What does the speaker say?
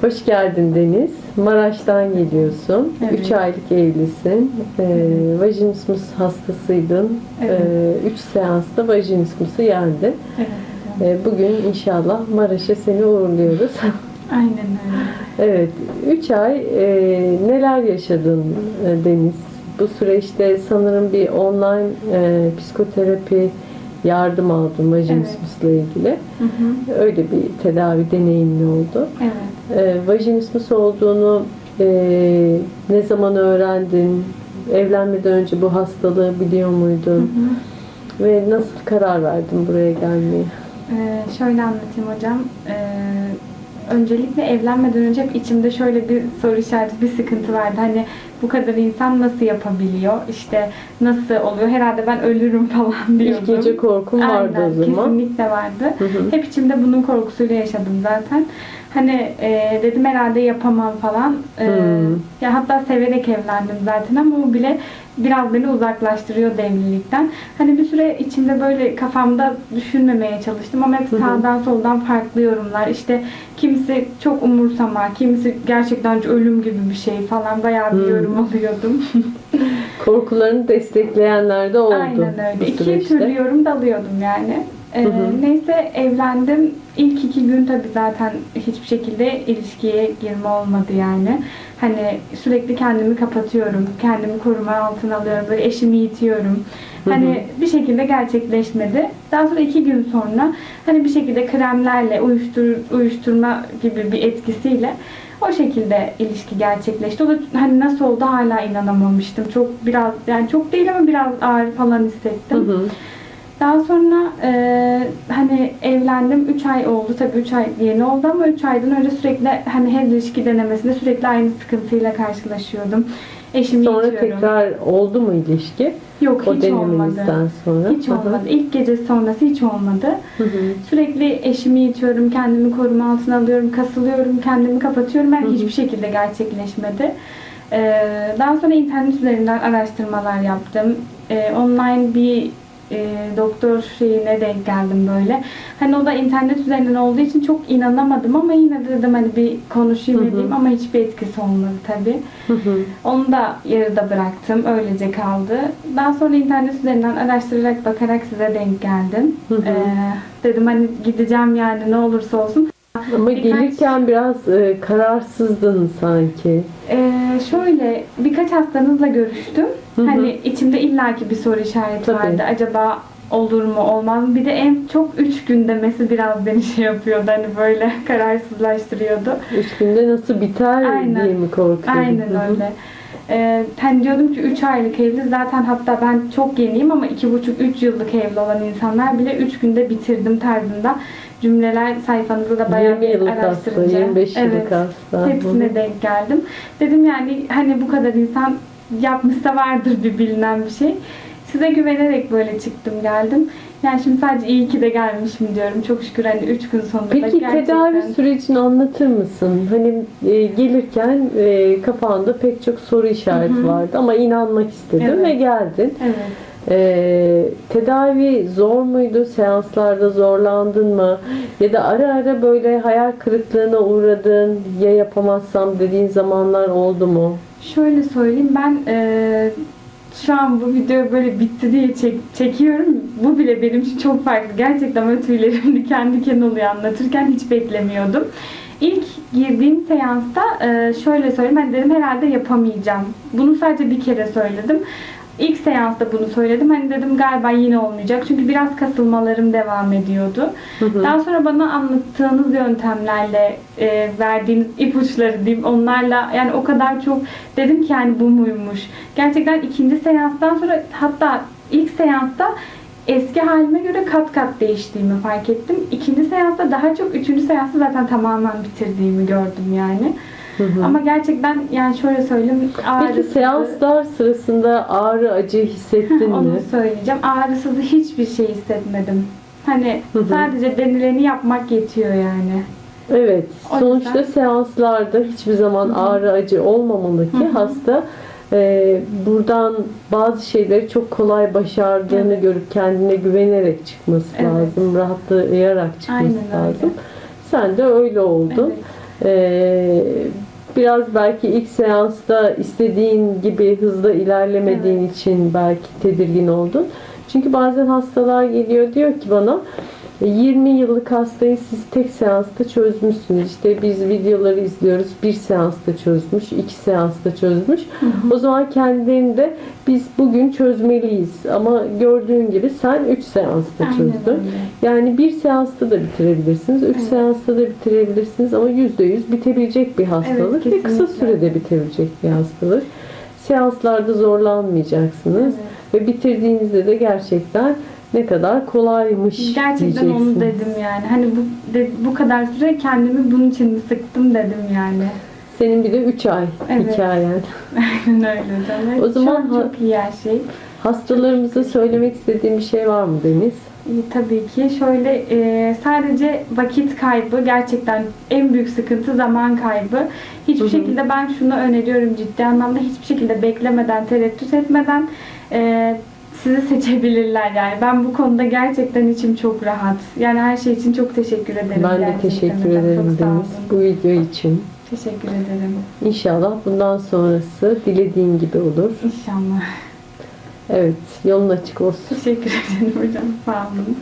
Hoş geldin Deniz. Maraş'tan geliyorsun. Evet. 3 aylık evlisin. Ee, vajinismus hastasıydın. Evet. 3 seansta vajinismusu yendin. Evet. Ee, bugün inşallah Maraş'a seni uğurluyoruz. Aynen öyle. evet. 3 ay e, neler yaşadın e, Deniz? Bu süreçte sanırım bir online e, psikoterapi yardım aldın vajinismusla ilgili. Hı hı. Öyle bir tedavi deneyimin oldu. Evet. E, vajinismus olduğunu e, ne zaman öğrendin? Evlenmeden önce bu hastalığı biliyor Hı muydun? hı. Ve nasıl karar verdin buraya gelmeye? Ee, şöyle anlatayım hocam. Ee, öncelikle evlenmeden önce hep içimde şöyle bir soru işareti, bir sıkıntı vardı. Hani bu kadar insan nasıl yapabiliyor? İşte nasıl oluyor? Herhalde ben ölürüm falan diyordum. İlk gece korkun vardı Aynen, o zaman. Kesinlikle vardı. Hı hı. Hep içimde bunun korkusuyla yaşadım zaten. Hani e, dedim herhalde yapamam falan. E, Hmm. Ya hatta severek evlendim zaten ama bu bile biraz beni uzaklaştırıyordu evlilikten. Hani bir süre içimde böyle kafamda düşünmemeye çalıştım ama hep sağdan soldan farklı yorumlar. İşte kimisi çok umursama, kimisi gerçekten ölüm gibi bir şey falan bayağı bir yorum alıyordum. Korkularını destekleyenler de oldu Aynen öyle. İki türlü yorum da alıyordum yani. Ee, Hı hı. Neyse evlendim. İlk iki gün tabii zaten hiçbir şekilde ilişkiye girme olmadı yani. Hani sürekli kendimi kapatıyorum. Kendimi koruma altına alıyorum. Böyle eşimi itiyorum. Hı hı. Hani bir şekilde gerçekleşmedi. Daha sonra iki gün sonra hani bir şekilde kremlerle uyuştur, uyuşturma gibi bir etkisiyle o şekilde ilişki gerçekleşti. O da hani nasıl oldu hala inanamamıştım. Çok biraz yani çok değil ama biraz ağır falan hissettim. Hı hı. Daha sonra e, hani evlendim 3 ay oldu. Tabii 3 ay yeni oldu ama 3 aydan önce sürekli hani her ilişki denemesinde sürekli aynı sıkıntıyla karşılaşıyordum. Eşimi Sonra itiyorum. tekrar oldu mu ilişki? Yok O hiç olmadı. sonra. Hiç olmadı. İlk gece sonrası hiç olmadı. Hı hı. Sürekli eşimi itiyorum, kendimi koruma altına alıyorum, kasılıyorum, kendimi kapatıyorum. Ben Hı hı. hiçbir şekilde gerçekleşmedi. Ee, daha sonra internet üzerinden araştırmalar yaptım. Ee, online bir e, doktor şeyine denk geldim böyle. Hani o da internet üzerinden olduğu için çok inanamadım ama yine de dedim hani bir konuşayım Hı hı. edeyim ama hiçbir etkisi olmadı tabii. Hı hı. Onu da yarıda bıraktım. Öylece kaldı. Daha sonra internet üzerinden araştırarak bakarak size denk geldim. Hı hı. Ee, dedim hani gideceğim yani ne olursa olsun. Ama Birkaç- gelirken biraz e, kararsızdın sanki. Ee, şöyle birkaç hastanızla görüştüm. Hı hı. Hani içimde illaki bir soru işareti Tabii. vardı. Acaba olur mu olmaz mı? Bir de en çok 3 gün demesi biraz beni şey yapıyordu. Hani böyle kararsızlaştırıyordu. Üç günde nasıl biter Aynen. diye mi korkuyordun? Aynen Hı hı. öyle. Ee, hani diyordum ki 3 aylık evli zaten hatta ben çok yeniyim ama 2,5-3 yıllık evli olan insanlar bile 3 günde bitirdim tarzında cümleler sayfanızda da bayağı 20 bir yıllık hasta, araştırınca. 25 yıllık evet, hasta. Hepsine hı. denk geldim. Dedim yani hani bu kadar insan yapmışsa vardır bir bilinen bir şey. Size güvenerek böyle çıktım geldim. Yani şimdi sadece iyi ki de gelmişim diyorum. Çok şükür hani 3 gün sonunda da Peki gerçekten. tedavi sürecini anlatır mısın? Hani e, gelirken e, kafanda pek çok soru işareti Hı hı. vardı ama inanmak istedin Evet. ve geldin. Evet. E, tedavi zor muydu? Seanslarda zorlandın mı? Ya da ara ara böyle hayal kırıklığına uğradın, ya yapamazsam dediğin zamanlar oldu mu? Şöyle söyleyeyim ben eee, şu an bu video böyle bitti diye çek- çekiyorum. Bu bile benim için çok farklı. Gerçekten böyle tüylerim diken diken oluyor anlatırken hiç beklemiyordum. İlk girdiğim seansta şöyle söyleyeyim ben dedim herhalde yapamayacağım. Bunu sadece bir kere söyledim. İlk seansta bunu söyledim. Hani dedim galiba yine olmayacak. Çünkü biraz kasılmalarım devam ediyordu. Hı hı. Daha sonra bana anlattığınız yöntemlerle e, verdiğiniz ipuçları diyeyim onlarla yani o kadar çok dedim ki yani bu muymuş. Gerçekten ikinci seanstan sonra hatta ilk seansta eski halime göre kat kat değiştiğimi fark ettim. İkinci seansta daha çok, üçüncü seansta zaten tamamen bitirdiğimi gördüm yani. Hı hı. Ama gerçekten yani şöyle söyleyeyim. Peki ağrısızı- seanslar sırasında ağrı acı hissettin onu mi? söyleyeceğim. Ağrısız hiçbir şey hissetmedim. Hani Hı hı. sadece denileni yapmak yetiyor yani. Evet. O sonuçta yüzden- seanslarda hiçbir zaman Hı hı. ağrı acı olmamalı ki Hı hı. hasta e, buradan bazı şeyleri çok kolay başardığını Evet. görüp kendine güvenerek çıkması Evet. lazım. Rahatlayarak çıkması Aynen öyle. lazım. Sen de öyle oldun. Evet. Ee, biraz belki ilk seansta istediğin gibi hızla ilerlemediğin için belki tedirgin oldun. Çünkü bazen hastalar geliyor diyor ki bana 20 yıllık hastayı siz tek seansta çözmüşsünüz. İşte biz videoları izliyoruz. Bir seansta çözmüş, iki seansta çözmüş. O zaman kendilerinde biz bugün çözmeliyiz. Ama gördüğün gibi sen 3 seansta Aynen çözdün. öyle. Yani bir seansta da bitirebilirsiniz, üç Evet. seansta da bitirebilirsiniz ama yüzde yüz bitebilecek bir hastalık ve kısa sürede bitebilecek bir hastalık. Seanslarda zorlanmayacaksınız Evet. Ve bitirdiğinizde de gerçekten ne kadar kolaymış Gerçekten onu diyeceksiniz. dedim yani. Hani bu de- bu kadar süre kendimi bunun için sıktım dedim yani. Senin bir de 3 ay Evet. hikayen. Aynen öyle canım. O zaman çok iyi her şey. Hastalarımıza söylemek istediğim bir şey var mı Deniz? Tabii ki. Şöyle e, sadece vakit kaybı gerçekten en büyük sıkıntı zaman kaybı. Hiçbir Hı hı. şekilde ben şunu öneriyorum ciddi anlamda hiçbir şekilde beklemeden, tereddüt etmeden e, sizi seçebilirler yani. Ben bu konuda gerçekten içim çok rahat. Yani her şey için çok teşekkür ederim. Ben de teşekkür ederim. Deniz bu video için. Teşekkür ederim. İnşallah bundan sonrası dilediğin gibi olur. İnşallah. Evet, yolun açık olsun. Teşekkür ederim hocam. Sağ olun.